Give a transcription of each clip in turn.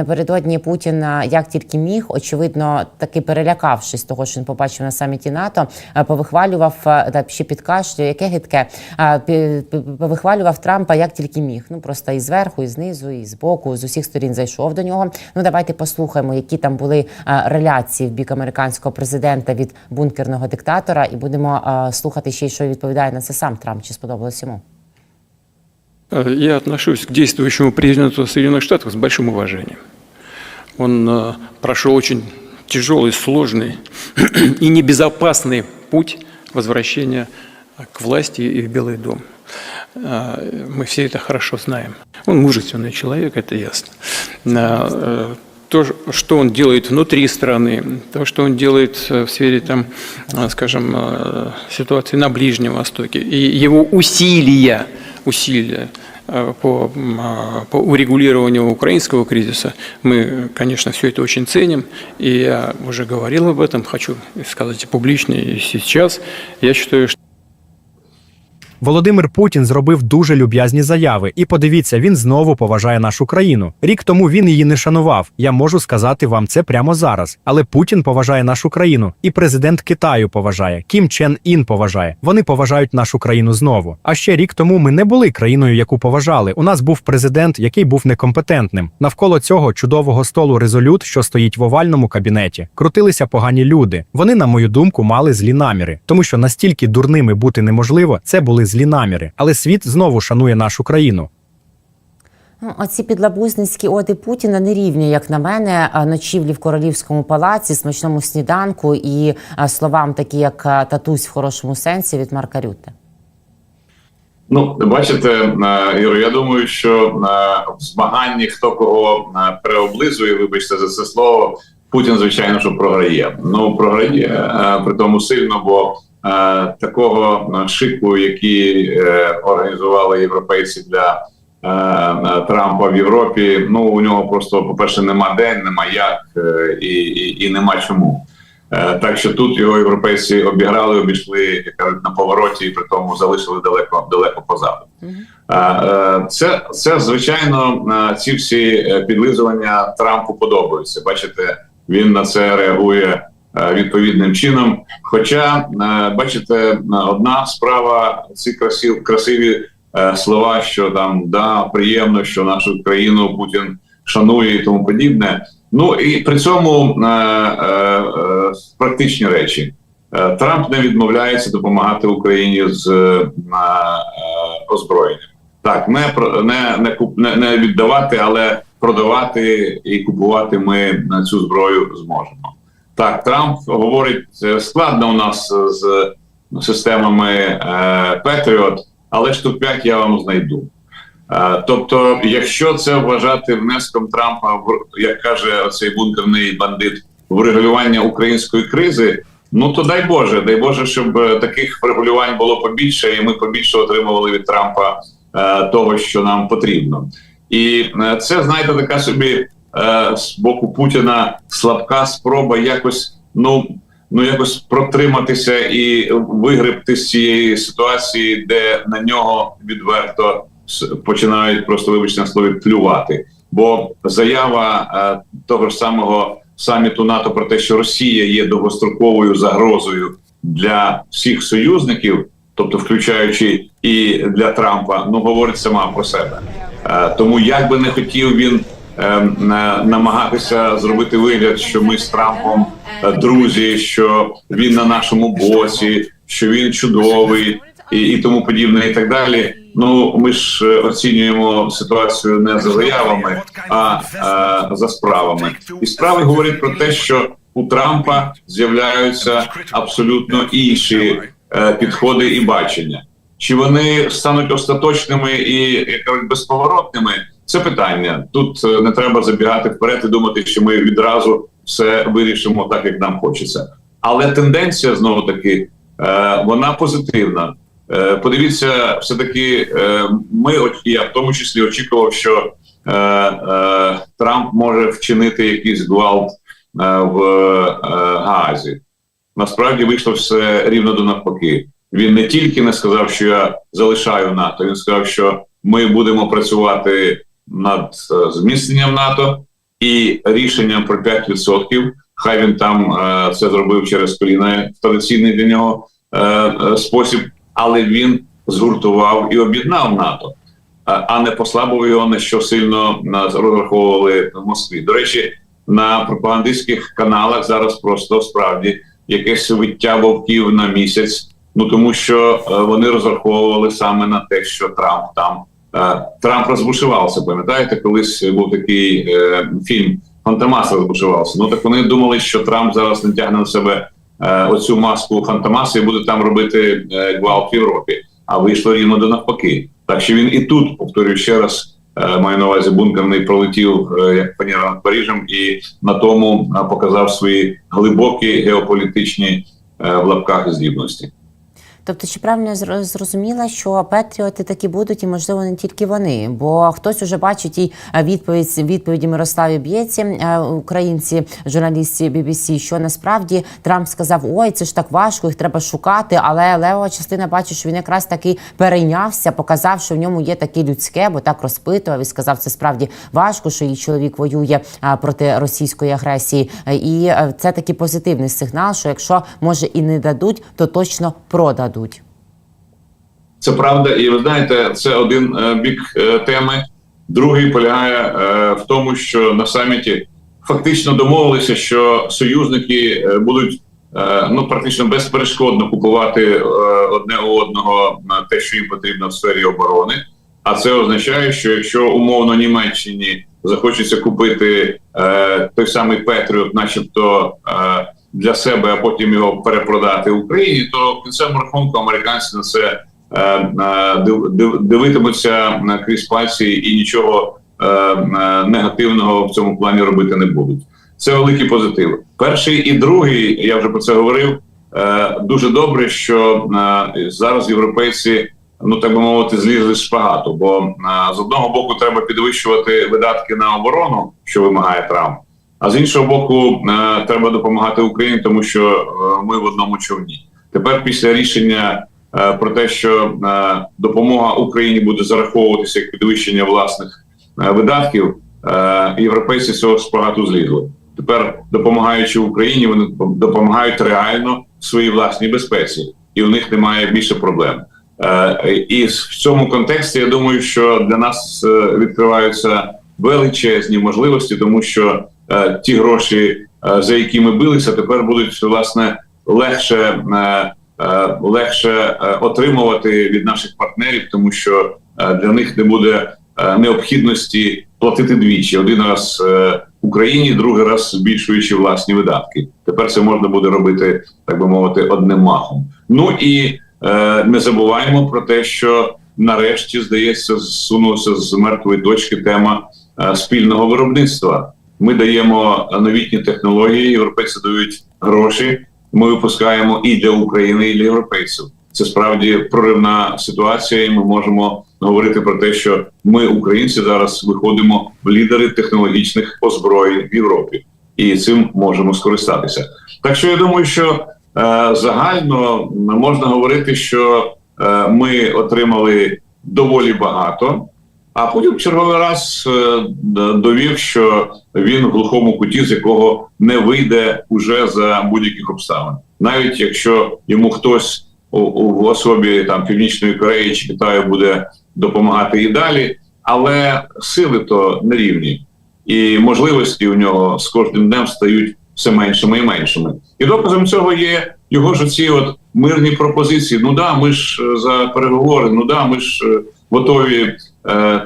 Напередодні Путін, як тільки міг, очевидно, таки перелякавшись того, що він побачив на саміті НАТО, е, повихвалював е, та ще підкашлю, яке гидке, е, повихвалював Трампа як тільки міг. Ну просто і зверху, і знизу, і збоку, з усіх сторін зайшов до нього. Ну давайте послухаємо, які там були реляції в бік американського президента від бункерного диктатора, і будемо слухати ще що відповідає на це сам Трамп. Чи сподобалось йому? Я отношусь к действующему президенту Соединенных Штатов с большим уважением. Он э, прошел очень тяжелый, сложный и небезопасный путь возвращения к власти и в Белый дом. Э, Мы все это хорошо знаем. Он мужественный человек, это ясно. Э, То, что он делает внутри страны, то, что он делает в сфере, там, скажем, ситуации на Ближнем Востоке, и его усилия, усилия по, м, а, по урегулированию украинского кризиса, мы, конечно, все это очень ценим, и я уже говорил об этом, хочу сказать и публично, и сейчас. Я считаю, что Володимир Путін зробив дуже люб'язні заяви, і подивіться, він знову поважає нашу країну. Рік тому він її не шанував. Я можу сказати вам це прямо зараз. Але Путін поважає нашу країну, і президент Китаю поважає. Кім Чен Ін поважає. Вони поважають нашу країну знову. А ще рік тому ми не були країною, яку поважали. У нас був президент, який був некомпетентним. Навколо цього чудового столу резолют, що стоїть в овальному кабінеті, крутилися погані люди. Вони, на мою думку, мали злі наміри, тому що настільки дурними бути неможливо, це були злі наміри. Але світ знову шанує нашу країну. Ну, оці підлабузницькі оди Путіна не рівні, як на мене, ночівлі в королівському палаці, смачному сніданку і словам, такі як татусь в хорошому сенсі від Марка Рютте. Ну, бачите, Іро, я думаю, що в змаганні хто кого переоблизує, вибачте за це слово, Путін, звичайно, що програє. Ну, програє при тому сильно, бо такого е, шику, який е, організували європейці для е, Трампа в Європі, ну у нього просто, по-перше, нема день, нема як і, і, і нема чому. Так що тут його європейці обіграли, обійшли як кажуть, на повороті, і при тому залишили далеко далеко позаду. Це це звичайно ці всі підлизування Трампу подобаються. Бачите, він на це реагує відповідним чином. Хоча, е, бачите, одна справа ці красиві, красиві е, слова, що там да приємно, що нашу країну Путін шанує і тому подібне. Ну і при цьому е, е, е, практичні речі. Е, Трамп не відмовляється допомагати Україні з е, е, озброєнням. Так, не не, не, не, віддавати, але продавати і купувати ми цю зброю зможемо. Так, Трамп говорить, е, складно у нас з системами е, Patriot, але штук 5 я вам знайду. Е, Тобто, якщо це вважати внеском Трампа, в як каже оцей бункерний бандит, в регулювання української кризи, ну то дай Боже, дай Боже, щоб таких регулювань було побільше, і ми побільше отримували від Трампа того, що нам потрібно. І це знаєте, така собі е, з боку Путіна слабка спроба якось ну. Ну, якось протриматися і вигребти з цієї ситуації, де на нього відверто починають просто вибачте на слові плювати. Бо заява е, того ж самого саміту НАТО про те, що Росія є довгостроковою загрозою для всіх союзників, тобто включаючи і для Трампа, ну говорить сама про себе. Е, тому як би не хотів він намагатися зробити вигляд, що ми з Трампом е, друзі, що він на нашому боці, що він чудовий і, і тому подібне, і так далі. Ну ми ж е, оцінюємо ситуацію не за заявами, а е, за справами. І справи говорять про те, що у Трампа з'являються абсолютно інші е, підходи і бачення. Чи вони стануть остаточними і як кажуть, безповоротними? Це питання. Тут е, не треба забігати вперед і думати, що ми відразу все вирішимо так, як нам хочеться. Але тенденція знову таки е, вона позитивна. Е, Подивіться, все таки ми я в тому числі очікував, що Трамп може вчинити якийсь гвалт в Гаазі. Насправді вийшло все рівно до навпаки. Він не тільки не сказав, що я залишаю НАТО, він сказав, що ми будемо працювати над е, зміцненням НАТО, і рішенням про 5%, хай він там е, це зробив через коліна традиційний для нього е, спосіб, але він згуртував і об'єднав НАТО, а- не послабив його на що сильно розраховували в Москві. До речі, на пропагандистських каналах зараз просто справді якесь виття вовків на місяць. Ну тому що вони розраховували саме на те, що Трамп там Трамп розбушувався. Пам'ятаєте, колись був такий е, фільм Фантомас розбушувався. Ну так вони думали, що Трамп зараз натягне на себе е, оцю маску Фантомаса і буде там робити е, гвалт в Європі. А вийшло рівно до навпаки. Так що він і тут, повторюю ще раз, е, маю на увазі бункерний пролетів е, як фаніра над Парижем, і на тому е, показав свої глибокі геополітичні в лапках здібності. Тобто, чи правильно я зрозуміла, що патріоти такі будуть, і можливо не тільки вони, бо хтось уже бачить і е, відповідь відповіді Мирославі Б'єці, е, українці, журналістці BBC, що насправді Трамп сказав: ой, це ж так важко, їх треба шукати. Але левова частина бачить, що він якраз таки перейнявся, показав, що в ньому є таке людське, бо так розпитував і сказав, це справді важко, що її чоловік воює проти російської агресії. Е, І е, це такий позитивний сигнал, що якщо може і не дадуть, то точно продадуть. Це правда, і ви знаєте, це один е, бік е, теми. Другий полягає е, в тому, що на саміті фактично домовилися, що союзники будуть ну практично безперешкодно купувати одне у одного те, що їм потрібно в сфері оборони. А це означає, що якщо умовно Німеччині захочеться купити той самий Петріот, начебто для себе, а потім його перепродати Україні, то в кінцевому рахунку американці на це е, е, див- див- дивитимуться крізь пальці і нічого е, негативного в цьому плані робити не будуть. Це великий позитив. Перший і другий, я вже про це говорив. Дуже добре, що зараз європейці, ну так би мовити, злізли з шпагату. Бо з одного боку треба підвищувати видатки на оборону, що вимагає Трамп. А з іншого боку, е, треба допомагати Україні, тому що е, ми в одному човні. Тепер, після рішення е, про те, що допомога Україні буде зараховуватися як підвищення власних видатків, європейці цього шпагату злізли. Тепер, допомагаючи Україні, вони допомагають реально своїй власній безпеці, і у них немає більше проблем. І в цьому контексті я думаю, що для нас відкриваються величезні можливості, тому що ті гроші, е, за які ми билися, тепер будуть власне легше, е, е, легше е, отримувати від наших партнерів, тому що е, для них не буде е, необхідності платити двічі: один раз е, Україні, другий раз збільшуючи власні видатки. Тепер це можна буде робити, так би мовити, одним махом. Ну і е, не забуваємо про те, що нарешті здається, зсунулася з мертвої точки тема е, спільного виробництва. Ми даємо новітні технології, європейці дають гроші. Ми випускаємо і для України, і для європейців. Це справді проривна ситуація, і ми можемо говорити про те, що ми, українці, зараз виходимо в лідери технологічних озброєнь в Європі, і цим можемо скористатися. Так що я думаю, що е, загально можна говорити, що е, ми отримали доволі багато. А потім черговий раз е, довів, що він в глухому куті, з якого не вийде уже за будь-яких обставин, навіть якщо йому хтось у, у особі там Північної Кореї чи Китаю буде допомагати і далі, але сили то не рівні, і можливості у нього з кожним днем стають все меншими і меншими. І доказом цього є його ж ці от мирні пропозиції. Ну да, ми ж е, за переговори, ну да, ми ж е, готові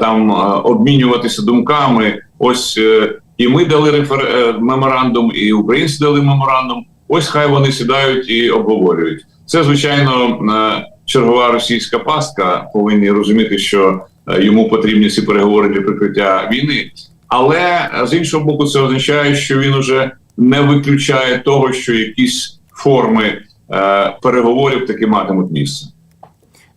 там е, обмінюватися думками. Ось е, і ми дали рефер... е, меморандум, і українці дали меморандум. Ось хай вони сідають і обговорюють. Це звичайно е, чергова російська пастка. Повинні розуміти, що е, йому потрібні ці переговори для прикриття війни. Але е, з іншого боку, це означає, що він уже не виключає того, що якісь форми е, переговорів таки матимуть місце.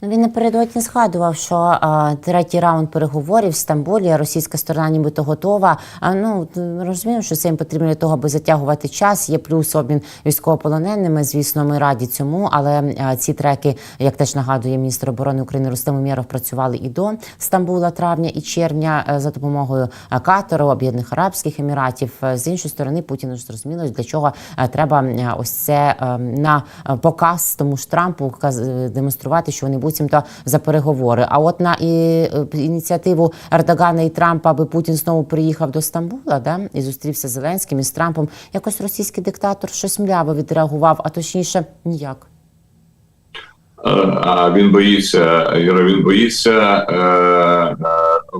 Ну, він напередодні згадував, що а, третій раунд переговорів в Стамбулі, російська сторона нібито готова. А ну розуміємо, що це їм потрібно для того, аби затягувати час. Є плюс обмін військовополоненими. Звісно, ми раді цьому. Але а, ці треки, як теж нагадує міністр оборони України Рустем Умєров, працювали і до Стамбула травня і червня е, за допомогою е, Катару, Об'єднаних Арабських Еміратів. Е, З іншої сторони, Путіну зрозуміло, для чого е, треба е, ось це е, на е, показ тому ж Трампу демонструвати, що вони буцімто за переговори. А от на і, е, ініціативу Ердогана і Трампа, аби Путін знову приїхав до Стамбула, да і зустрівся з Зеленським і з Трампом. Якось російський диктатор щось мляво відреагував, а точніше ніяк. Е, А він боїться, Юра, він боїться е, е,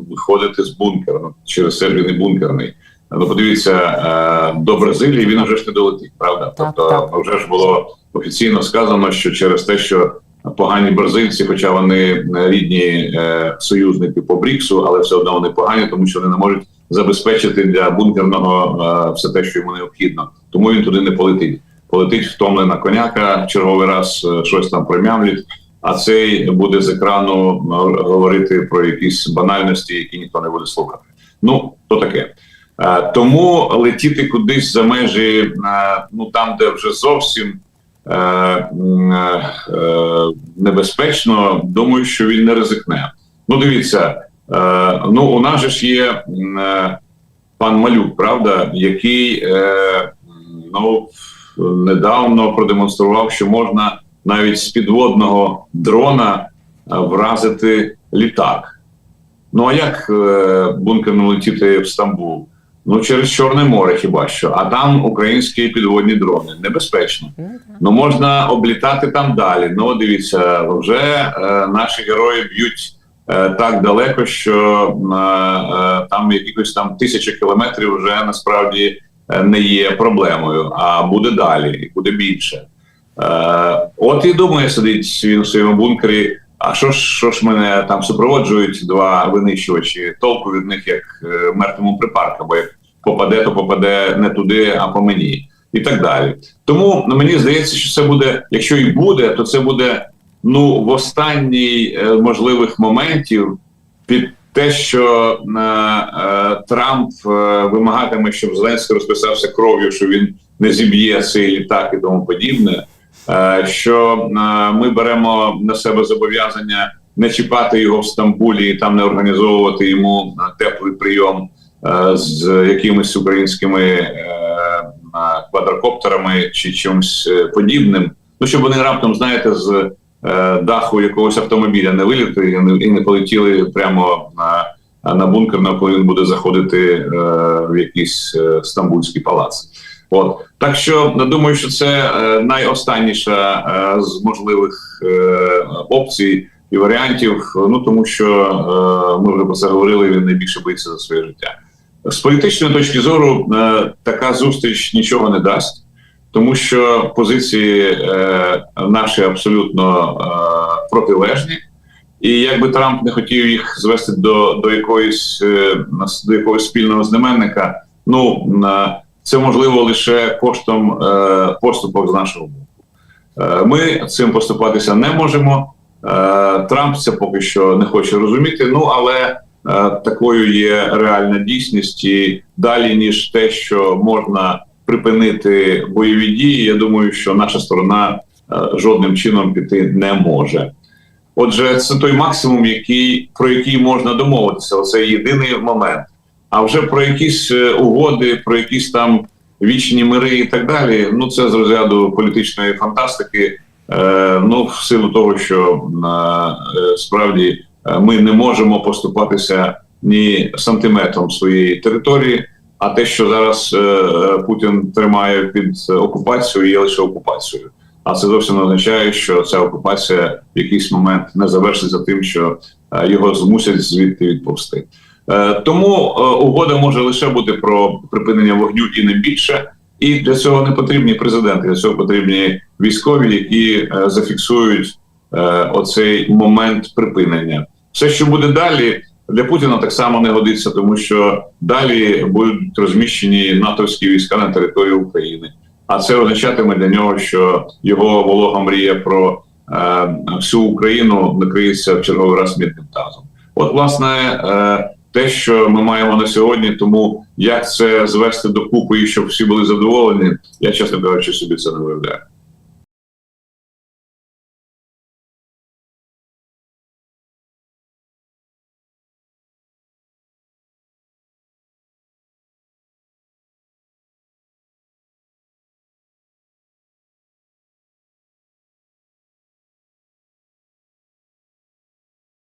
виходити з бункеру. Через це він і бункерний. Ну, подивіться, е, до Бразилії він вже ж не долетить, правда? Так, тобто так. вже ж було офіційно сказано, що через те, що погані бразильці, хоча вони рідні е, союзники по Бріксу, але все одно вони погані, тому що вони не можуть забезпечити для бункерного е, все те, що йому необхідно. Тому він туди не полетить. Полетить втомлена коняка, черговий раз е, щось там промямлять, а цей буде з екрану е, говорити про якісь банальності, які ніхто не буде слухати. Ну, то таке. Е, Тому летіти кудись за межі, е, ну там, де вже зовсім е, е, е, небезпечно, думаю, що він не ризикне. Ну, дивіться, е, ну у нас же ж є е, пан Малюк, правда, який е, ну недавно продемонстрував, що можна навіть з підводного дрона е, вразити літак. Ну а як е, бункерно летіти в Стамбул? Ну через Чорне море, хіба що, а там українські підводні дрони. Небезпечно. Ну. Ну можна облітати там далі. Ну дивіться, вже е, наші герої б'ють е, так далеко, що е, е, там якихось там тисячі кілометрів вже насправді е, не є проблемою, а буде далі, і буде більше. Е, от і думає, сидить він у своєму бункері. А що ж, що ж мене там супроводжують два винищувачі? Толку від них як е, мертвому припарка, бо як попаде, то попаде не туди, а по мені, і так далі. Тому ну, мені здається, що це буде, якщо і буде, то це буде ну в останній е, можливих моментів під те, що е, е, Трамп е, вимагатиме, щоб Зеленський розписався кров'ю, що він не зіб'є цей літак і тому подібне. Е, що е, ми беремо на себе зобов'язання не чіпати його в Стамбулі і там не організовувати йому е, теплий прийом з якимись українськими квадрокоптерами чи чимось подібним. Ну щоб вони раптом, знаєте, з даху якогось автомобіля не вилітли і не, полетіли прямо на, на бункер, коли він буде заходити в якийсь стамбульський палац. От так що думаю, що це е, найостанніша е, з можливих е, опцій і варіантів. Ну тому що ми вже про це говорили. Він найбільше боїться за своє життя. З політичної точки зору така зустріч нічого не дасть, тому що позиції наші абсолютно протилежні. І якби Трамп не хотів їх звести до, до якоїсь до якогось спільного знаменника, ну на це можливо лише коштом е, поступок з нашого боку. Е, ми цим поступатися не можемо. Е, Трамп це поки що не хоче розуміти. Ну але е, такою є реальна дійсність і далі ніж те, що можна припинити бойові дії. Я думаю, що наша сторона е, жодним чином піти не може. Отже, це той максимум, який про який можна домовитися. Це єдиний момент. А вже про якісь е, угоди, про якісь там вічні мири і так далі. Ну це з розряду політичної фантастики. Е, ну, в силу того, що е, справді ми не можемо поступатися ні сантиметром своєї території. А те, що зараз Путін тримає під окупацією, є лише окупацією. А це зовсім не означає, що ця окупація в якийсь момент не завершиться тим, що його змусять звідти відповсти. Е, Тому е, угода може лише бути про припинення вогню і не більше. І для цього не потрібні президенти, для цього потрібні військові, які е, зафіксують оцей момент припинення. Все, що буде далі, для Путіна так само не годиться, тому що далі будуть розміщені натовські війська на території України. А це означатиме для нього, що його волога мрія про всю Україну накриється в черговий раз мідним тазом. От, власне, те, що ми маємо на сьогодні, тому як це звести докупи і щоб всі були задоволені, я чесно кажучи, собі це не виявляю.